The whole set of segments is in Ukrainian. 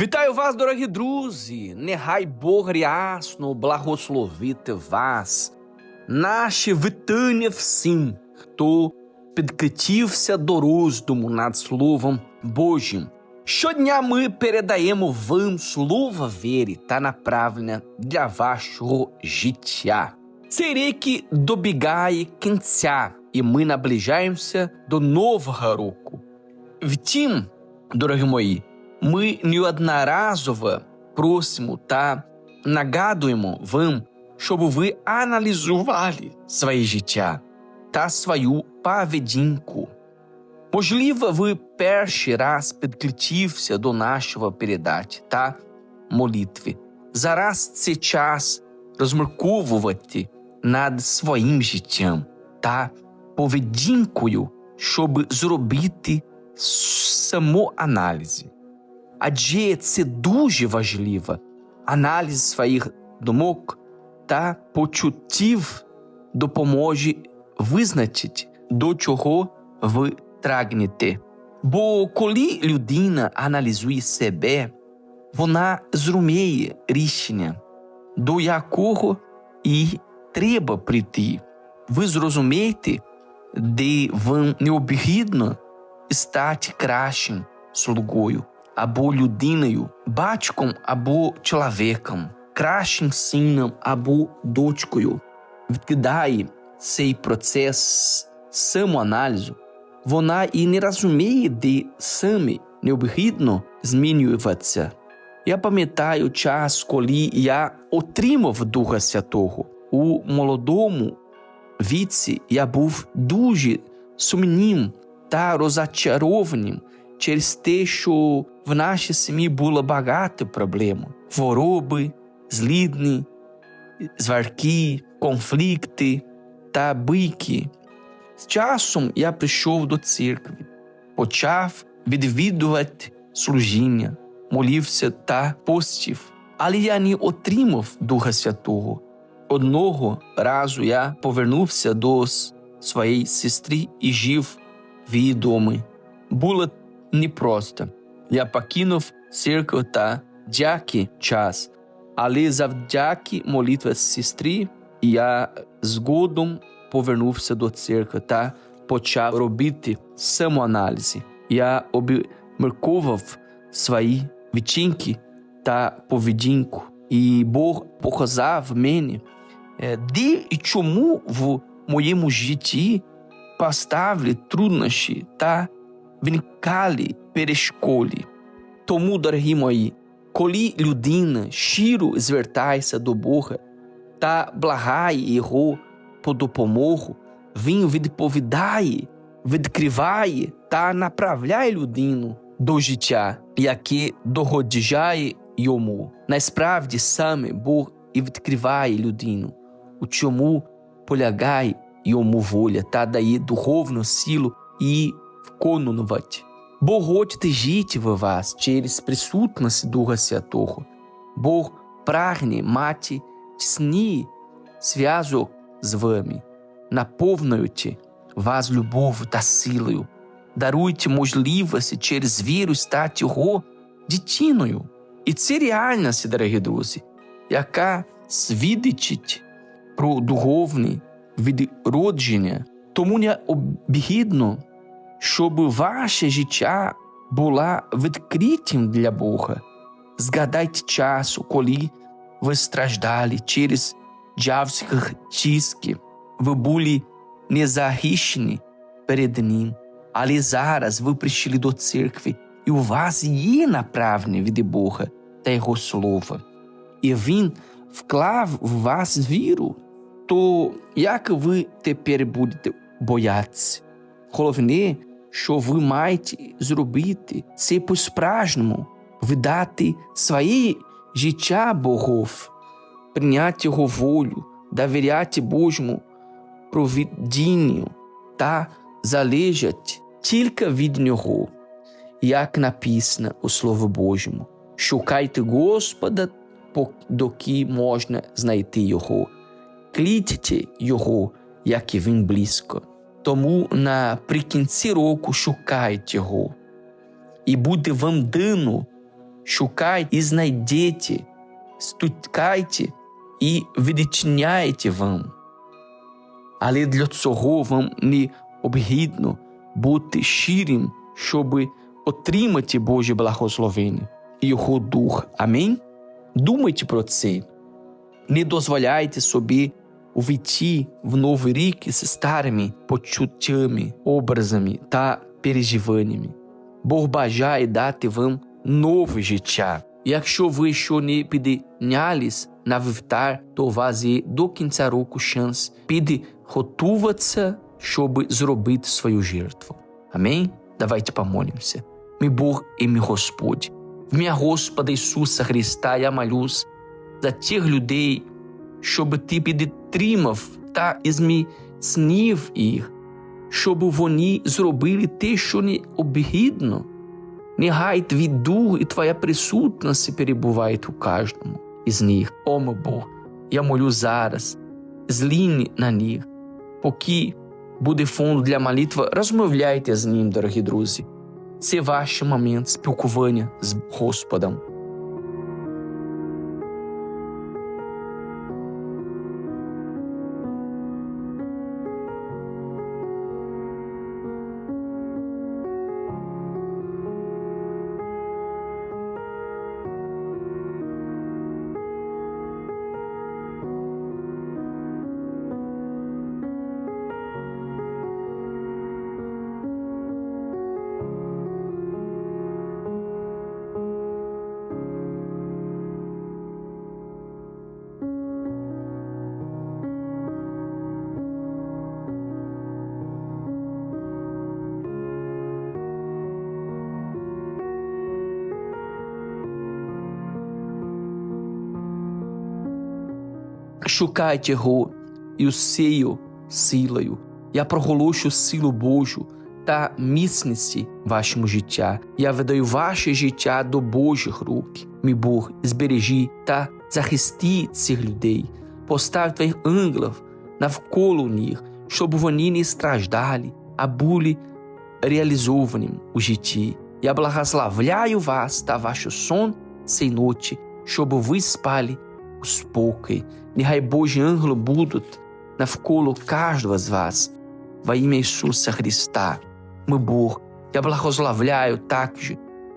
Вітаю вас, дорогі друзі! Нехай Бог рясно благословити вас. Наші вітання всім, хто підкитівся до роздуму над Словом Божим. Щодня ми передаємо вам слово віри та направлення для вашого життя. Цей рік добігає кінця, і ми наближаємося до Нового року. Втім, дорогі мої, ми неодноразово просимо та нагадуємо вам, щоб ви аналізували своє життя та свою поведінку. Можливо, ви перший раз підключився до нашого передачі та молитви. Зараз це час розмірковувати над своїм життям та поведінкою, щоб зробити самоаналіз. Адже це дуже важливо. Аналіз своїх думок та почуттів допоможе визначити, до чого ви прагнете. Бо коли людина аналізує себе, вона зрозуміє рішення, до якого і треба прийти. Ви зрозумієте, де вам необхідно стати кращим слугою або людиною, батьком або чоловіком, кращим сином або дочкою. Відкидає цей процес самоаналізу. Вона і не розуміє, де саме необхідно змінюватися. Я пам'ятаю час, коли я отримав Духа Святого. У молодому віці я був дуже сумнім та розчарованим через те, що в нашій сім'ї було багато проблем: хвороби, злідні, зварки, конфлікти та бійки. З часом я прийшов до церкви, почав відвідувати служіння, молився та постів, але я не отримав Духа Святого. Одного разу я повернувся до своєї сестри і жив в. Було непросто. Я покинув церкву та дяки час, але завдяки молитві сестри я згодом повернувся до церкви та почав робити самоаналізи. Я обмірковував свої відчинки та поведінку. І Бог показав мені, де і чому в моєму житті поставили труднощі та виникали перешкоди. Тому, дорогі мої, коли людина щиро звертається до Бога та благає Його по допомогу, Він відповідає, відкриває та направляє людину до життя, яке догоджає йому. Насправді саме Бог і відкриває людину, у чому полягає йому воля та дає духовну силу і виконувати. Бог хоче жити в вас через присутність Духа Святого. Бог прагне мати тісний зв'язок з вами, наповнюючи вас любов'ю та силою. Даруйте можливості через віру стати Його дитиною. І це реальність, дорогі друзі, яка свідчить про духовне відродження. Тому необхідно, щоб ваше життя було відкритим для Бога. Згадайте часу, коли ви страждали через дьявольських тисків. Ви були незахищені перед ним, але зараз ви прийшли до церкви, і у вас є направлення від Бога та Його Слова. І Він вклав в вас віру, то як ви тепер будете боятися? Головне, що ви маєте зробити це по-справжньому, видати своє життя Богов, прийняти Його волю, довіряти Божому провідінню та залежати тільки від Нього, як написано у Слові Божому. Шукайте Господа, доки можна знайти Його, клітьте Його, як і Він близько. Тому наприкінці року шукайте Його, і буде вам дано, шукайте і знайдете, стукайте і відчиняйте вам. Але для цього вам необхідно бути щирим, щоб отримати Божі благословення і Його Дух. Амінь. Думайте про це. Не дозволяйте собі увійти в новий рік із старими почуттями, образами та переживаннями. Бог бажає дати вам нове життя. Якщо ви ще не піднялись на вівтар, то у вас є до кінця року шанс підготуватися, щоб зробити свою жертву. Амінь? Давайте помолимося. Мій Бог і мій Господь. В ім'я Господа Ісуса Христа я молюсь за тих людей, щоб ти підтримав та зміцнив їх, щоб вони зробили те, що необхідно. Нехай твій дух і твоя присутність перебувають у кожному із них. О, мій Бог, я молю зараз, злінь на них, поки буде фонд для молитви, розмовляйте з ним, дорогі друзі. Це ваш момент спілкування з Господом. Шукайте його і усією силою. Я проголошую силу Божу та міцності вашому життя. Я видаю ваше життя до Божих рук. Мій Бог, збережи та захисти цих людей. Постав твоїх ангелів навколо них, щоб вони не страждали, а були реалізованими у житті. Я благословляю вас та ваш сон цієї ночі, щоб ви спали у спокій. Нехай Божі ангели будуть навколо кожного з вас. Во ім'я Ісуса Христа. Ми Бог, я благословляю також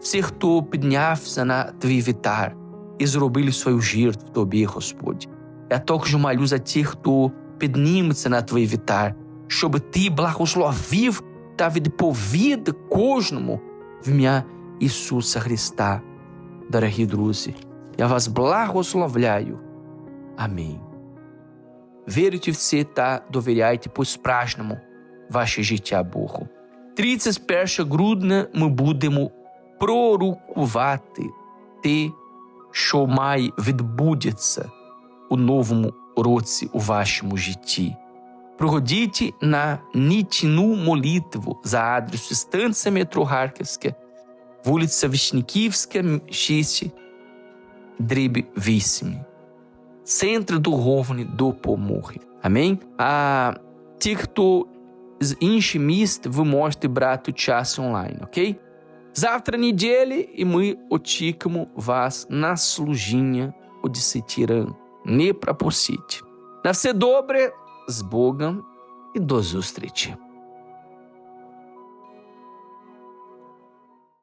всіх, хто піднявся на твій вітар і зробили свою жертву тобі, Господь. Я також молю за тих, хто підніметься на твій вітар, щоб ти благословив та відповів кожному в ім'я Ісуса Христа. Дорогі друзі, я вас благословляю. Амінь. Вірте в це та довіряйте по-справжньому ваше життя Богу. 31 грудня ми будемо пророкувати те, що має відбудеться у новому році у вашому житті. Приходіть на нічну молитву за адресою станція метро Харківське, вулиця Вишніківська, 6, дріб 8. Центр духовної допомоги. Амінь. А ті, хто з інших міст, ви можете брати час онлайн, окей? Завтра неділі, і ми очікуємо вас на служіння о 10 ранку. Не пропустіть. На все добре, з Богом і до зустрічі.